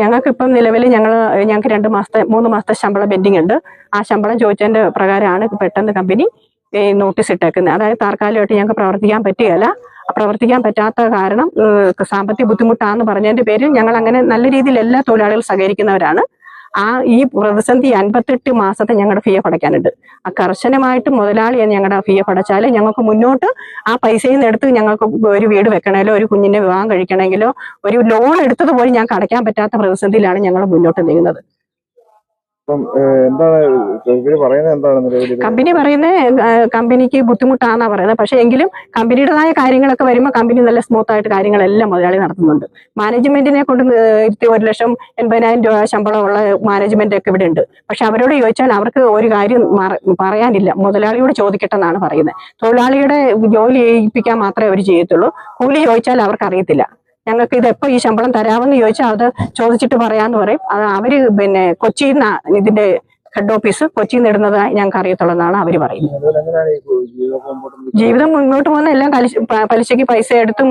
ഞങ്ങൾക്ക് ഇപ്പം നിലവിൽ ഞങ്ങൾ ഞങ്ങൾക്ക് രണ്ട് മാസത്തെ മൂന്ന് മാസത്തെ ശമ്പള പെൻഡിങ് ഉണ്ട്. ആ ശമ്പളം ചോദിച്ചതിന്റെ പ്രകാരമാണ് പെട്ടെന്ന് കമ്പനി നോട്ടീസ് ഇട്ടേക്കുന്നത്. അതായത് താൽക്കാലികമായിട്ട് ഞങ്ങൾക്ക് പ്രവർത്തിക്കാൻ പറ്റുകയില്ല. പ്രവർത്തിക്കാൻ പറ്റാത്ത കാരണം സാമ്പത്തിക ബുദ്ധിമുട്ടാന്ന് പറഞ്ഞതിന്റെ പേരിൽ ഞങ്ങൾ അങ്ങനെ നല്ല രീതിയിൽ എല്ലാ തൊഴിലാളികളും സഹകരിക്കുന്നവരാണ്. ആ ഈ പ്രതിസന്ധി അൻപത്തെട്ട് മാസത്തെ ഞങ്ങളുടെ ഫീ അടയ്ക്കാനുണ്ട് ആ കർശനമായിട്ട് മുതലാളി ഞങ്ങളുടെ ഫീ എഫ് അടച്ചാൽ ഞങ്ങൾക്ക് മുന്നോട്ട് ആ പൈസയിൽ നിന്ന് എടുത്ത് ഞങ്ങൾക്ക് ഒരു വീട് വെക്കണമെങ്കിലോ ഒരു കുഞ്ഞിനെ വിവാഹം കഴിക്കണമെങ്കിലോ ഒരു ലോൺ എടുത്തത് പോലും ഞങ്ങൾക്ക് അടയ്ക്കാൻ പറ്റാത്ത പ്രതിസന്ധിയിലാണ് ഞങ്ങൾ മുന്നോട്ട് നീങ്ങുന്നത്. എന്താണ് പറയുന്നത് എന്താണ് കമ്പനി പറയുന്നത് കമ്പനിക്ക് ബുദ്ധിമുട്ടാന്നാ പറയുന്നത്. പക്ഷെ എങ്കിലും കമ്പനിയുടേതായ കാര്യങ്ങളൊക്കെ വരുമ്പോൾ കമ്പനി നല്ല സ്മൂത്ത് ആയിട്ട് കാര്യങ്ങളെല്ലാം മുതലാളി നടത്തുന്നുണ്ട്. മാനേജ്മെന്റിനെ കൊണ്ട് ഇരുത്തി ഒരു ലക്ഷം എൺപതിനായിരം രൂപ ശമ്പളമുള്ള മാനേജ്മെന്റ് ഒക്കെ ഇവിടെ ഉണ്ട്. പക്ഷെ അവരോട് ചോദിച്ചാൽ അവർക്ക് ഒരു കാര്യം പറയാനില്ല. മുതലാളിയോട് ചോദിക്കട്ടെന്നാണ് പറയുന്നത്. തൊഴിലാളിയുടെ ജോലി ചെയ്യിപ്പിക്കാൻ മാത്രമേ അവർ ചെയ്യത്തുള്ളൂ. കൂലി ചോദിച്ചാൽ അവർക്ക് അറിയത്തില്ല. ഞങ്ങൾക്ക് ഇത് എപ്പോ ഈ ശമ്പളം തരാമെന്ന് ചോദിച്ചാൽ അത് ചോദിച്ചിട്ട് പറയാന്ന് പറയും അത് അവർ പിന്നെ കൊച്ചിയിൽ നിന്നാണ് ഇതിന്റെ ഹെഡ് ഓഫീസ് കൊച്ചിയിൽ നിന്ന് ഇടുന്നത് ഞങ്ങൾക്ക് അറിയത്തുള്ളതാണ് അവർ പറയുന്നത്? ജീവിതം മുന്നോട്ട് പോകുന്ന എല്ലാം പലിശക്ക് പലിശയ്ക്ക് പൈസ എടുത്തും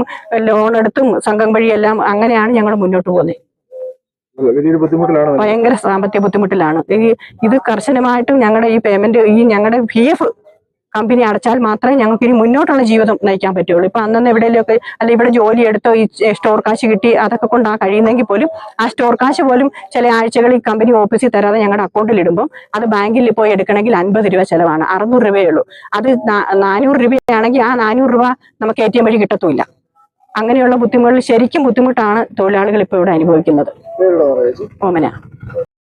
ലോൺ എടുത്തും സംഘം എല്ലാം അങ്ങനെയാണ് ഞങ്ങൾ മുന്നോട്ട് പോകുന്നത് വലിയൊരു ബുദ്ധിമുട്ടിലാണ് നിലവിൽ. ഭയങ്കര സാമ്പത്തിക ബുദ്ധിമുട്ടിലാണ് ഈ ഇത് കർശനമായിട്ടും ഞങ്ങളുടെ ഈ പേയ്മെന്റ് ഈ ഞങ്ങളുടെ പി എഫ് കമ്പനി അടച്ചാൽ മാത്രമേ ഞങ്ങൾക്ക് ഇനി മുന്നോട്ടുള്ള ജീവിതം നയിക്കാൻ പറ്റുള്ളൂ. ഇപ്പൊ അന്നന്ന് എവിടെയെങ്കിലുമൊക്കെ അല്ല ഇവിടെ ജോലി എടുത്തോ ഈ സ്റ്റോർ കാശ് കിട്ടി അതൊക്കെ കൊണ്ട് ആ കഴിയുന്നെങ്കിൽ പോലും ആ സ്റ്റോർ കാശ് പോലും ചില ആഴ്ചകളിൽ കമ്പനി ഓഫീസിൽ തരാതെ ഞങ്ങളുടെ അക്കൗണ്ടിൽ ഇടുമ്പോൾ അത് ബാങ്കിൽ പോയി എടുക്കണമെങ്കിൽ അൻപത് രൂപ ചിലവാണ്. അറുന്നൂറ് രൂപയേ ഉള്ളൂ അത് നാനൂറ് രൂപയാണെങ്കിൽ ആ നാനൂറ് രൂപ നമുക്ക് എ ടി എം വഴി കിട്ടത്തുമില്ല. അങ്ങനെയുള്ള ബുദ്ധിമുട്ടുകൾ ശരിക്കും ബുദ്ധിമുട്ടാണ് തൊഴിലാളികൾ ഇപ്പോൾ ഇവിടെ അനുഭവിക്കുന്നത്? ഓമന.